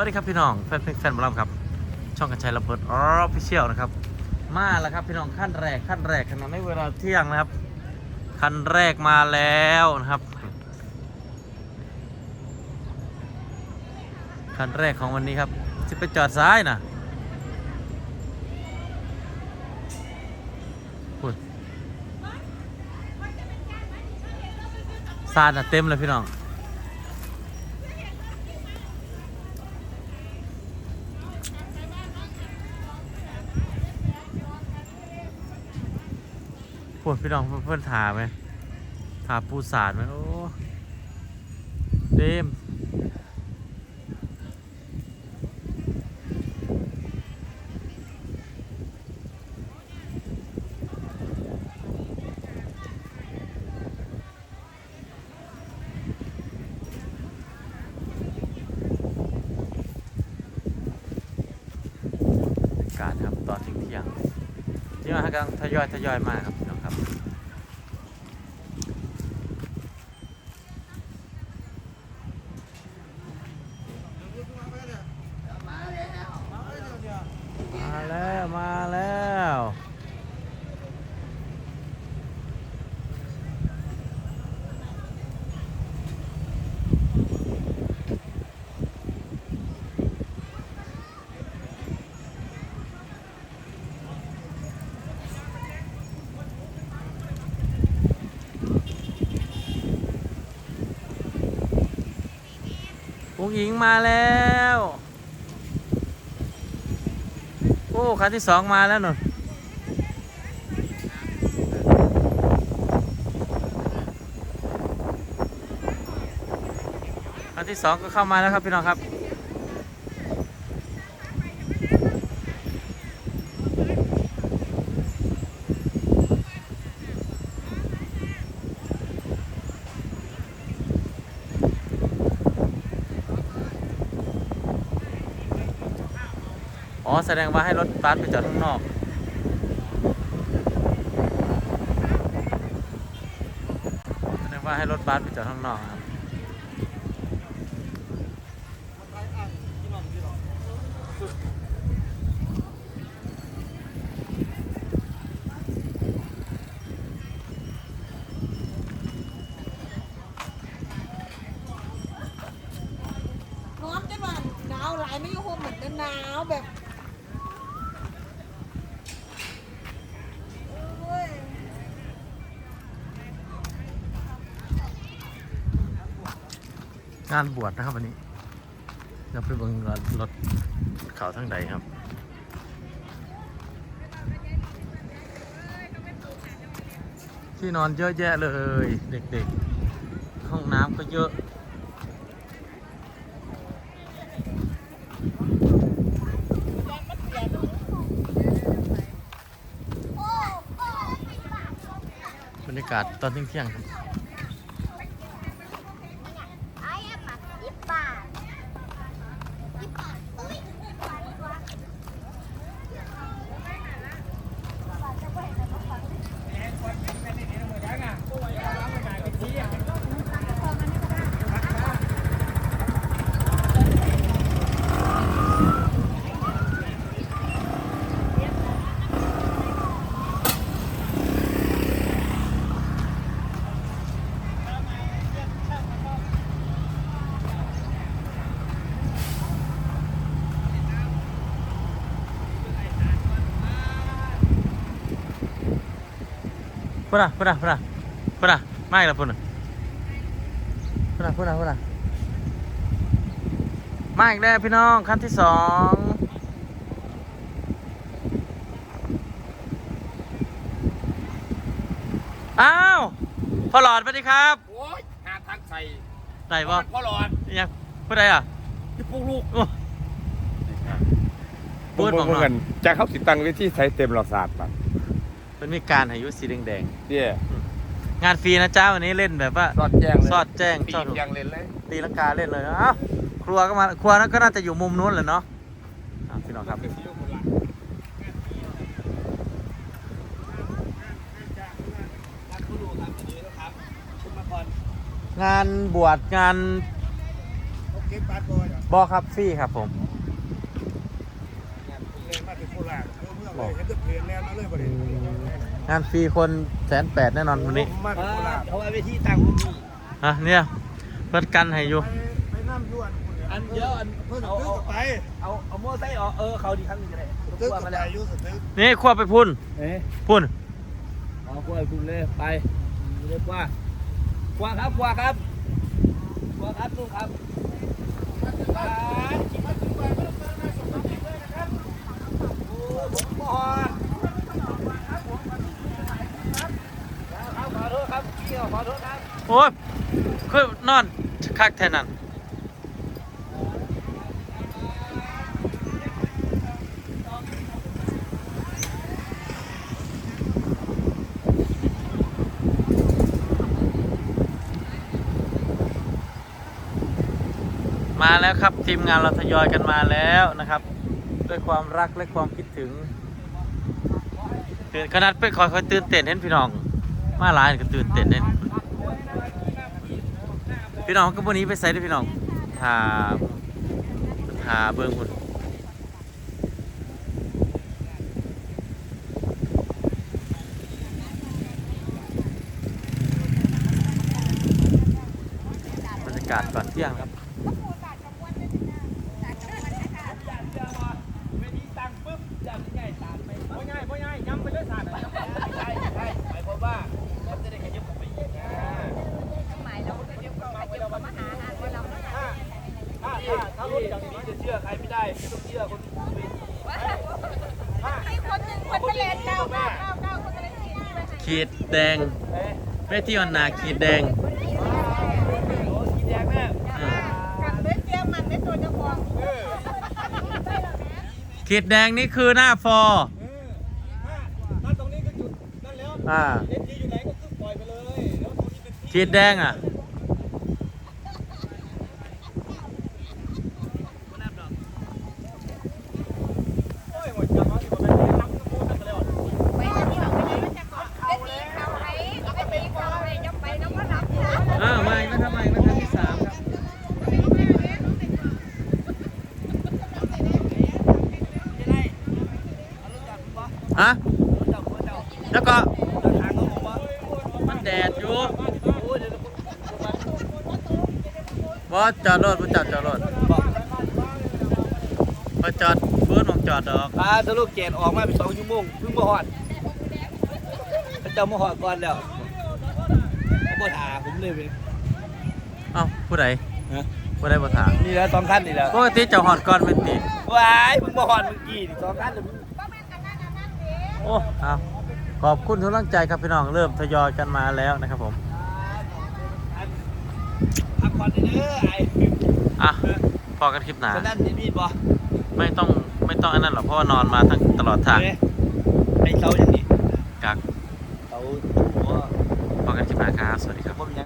สวัสดีครับพี่น้องแฟนแฟนบอลลัมครับ ช่องกันชัยระเบิดออฟฟิเชียลนะครับ มาแล้วครับพี่น้องขั้นแรกขั้นแรกขณะนี้เวลาเที่ยงนะครับขั้นแรกมาแล้วนะครับขั้นแรกของวันนี้ครับจะไปจอดซ้ายนะพูดซาน่ะเต็มเลยพี่น้อง วดพี่น้องเพื่อนถาไหมถาปูสาดไหมโอ้เดมการครับตอนเที่ยงที่มากำลังทยอยทยอยมาครับ ครับ มาแล้วมาแล้ว อุ้ งอิงมาแล้ว โอ้คันที่สองมาแล้วหนุนคันที่สองก็เข้ามาแล้วครับพี่น้องครับ แสดงว่าให้รถบัสไปจอดข้างนอกแสดงว่าให้รถบัสไปจอดข้างนอกครับร้อนจังหวะหนาวหลายไม่ยู่โฮมเหมือนกันหนาวแบบ งานบวชนะครับวันนี้เราไปเบิ่งรถรถเขาทั้งใดครับที่นอนเยอะแยะเลย เด็กๆ ห้องน้ำก็เยอะ บรรยากาศตอนเที่ยงๆครับ พูดนะพูดนะพูดนะพูดนะไม่ละพูดนะพูดนะพูดนะพูดนะมาอีกแล้วพี่น้องขั้นที่สองอ้าวพ่อหลอดสวัสดีครับโอ้ยหาทางใส่ไหนวะพ่อหลอดยังพูดอะไรอะที่พวกลูกโอ้พูดบอกหน่อยจะเข้าสิตังเวทีใส่เต็มหลอดศาสตร์ป่ะ มันมีการอายุสีแดงเดี่ยๆงานฟรีนะจ้าวันนี้เล่นแบบว่า สอดแจ้งเลยสอดแจ้งปีสอด กยังเล่นเลยตีลังกาเล่นเลยอ้าวครัวก็มาครัวนั้นก็น่าจะอยู่มุมนู้นแหละเนาะอะพี่น้องครับงานบวชงานเก็บบัตรบ่อยอะบอครับฟรีครับผม เลยมาถึงโคราช เออเมืองเลยเห็นแต่เพลงแล้วมาเลยบ่ได้งานฟรีคนแสนแปดแน่นอนวันนี้มาถึงโคราชเขาเอาไปที่ต่างมุมนี่อะเนี่ยเปิดกันให้อยู่ไปไปน้ำยวนอันเดียวอันเพิ่งเอาตึกเอากับไปเอาเอาโม่ไส้ออกเออเขาดีครั้งหนึงก็ได้ตึกกลัวกับมาไปแล้วอยู่สตึกนี่ควบไปพุ่นเอ๊ะพุ่นเอากลัวไปคุณเลยไปเรียกว่ากลัวครับกลัวครับกลัวครับลุงครับไปโอ้ผมก่อนครับขอโทษครับพี่ขอโทษครับ โอ้ยคือนอนคักแทนนั่นมาแล้วครับทีมงานเราทยอยกันมาแล้วนะครับ ด้วยความรักและความคิดถึงตื่นขนาดเป็นคอยคอยตื่นเต้นเห็นพี่น้อง มาหลายก็ตื่นเต้นเน่น พี่น้องก็วันนี้ไปใส่ด้วยพี่น้องหาหาเบิ้งคุณบรรยากาศก่อนเที่ยงครับ เวทีตั้งปุ๊บจะเป็นไงตามไปบ่ง่ายบ่ง่ายย้ำไปเลยสาดย้ำไปใช่ใช่หมายความว่ามันจะได้ขยับเข้าไปอีกนะ หมายเราจะเดี๋ยวเขาจะมาหาหาว่าเรา ถ้าถ้าถ้าถ้ารถอย่างนี้จะเชื่อใครไม่ได้ต้องเชื่อคนเวทีถ้า ให้คนหนึ่งคนไปเล่นเก้าเก้าเก้าเก้าคนไปเล่นทีไปให้ ขีดแดงเอ๊ะเวทีออนนาขีดแดงโอ้สีแดงแม่อืมกันเด้เจียมันได้ตัวเจ้าของเออขีดแดงนี่คือหน้าฟอร์เออถ้าถ้าตรงนี้ก็จุดนั่นแล้ว อ่า เล่นทีอยู่ไหนก็คือปล่อยไปเลยแล้วตรงนี้เป็นที่ ขีดแดงอะ โอ้ยหมดจังแล้วที่ผมไปรับน้ำมูกนั่นไปแล้ว ไปที่เราไปเล่นมันจะก่อนเล่นทีเขาไอ้เล่นทีเขาไอ้จะไปน้องก็รับนะ อ้าวมาอีกแล้วทำไมมาครั้งที่สามครับ ฮะแล้วก็มันแดดอยู่บอสจอดรถบอสจอดจอดรถบอสจอดฟื้นมองจอดดอกปลาสรุปเกตออกมาเป็นสองชั่วโมงเพิ่งมาหอดพระเจ้ามาหอดก่อนแล้วเขาบ่ถาผมเลยเว้ยเอ้าผู้ใดฮะผู้ใดบ่ถามนี่แหละสองขั้นนี่แหละปกติเจ้าหอดก่อนเป็นตีว้ายเพิ่งมาหอดเมื่อกี้นี่สองขั้นเลยโอ้เอาขอบคุณทุกกำลังใจครับพี่น้องเริ่มทยอยกันมาแล้วนะครับผมพักผ่อนเด้อไอ้อะพอกันคลิปหนาคนนั้นนี่มีดบ่ไม่ต้องไม่ต้องอันนั้นหรอกเพราะว่านอนมาทั้งตลอดทางเอ้ยไอ้เสาอย่างนี้กักเสาหัวพอกันคลิปหนาครับสวัสดีครับผมยัง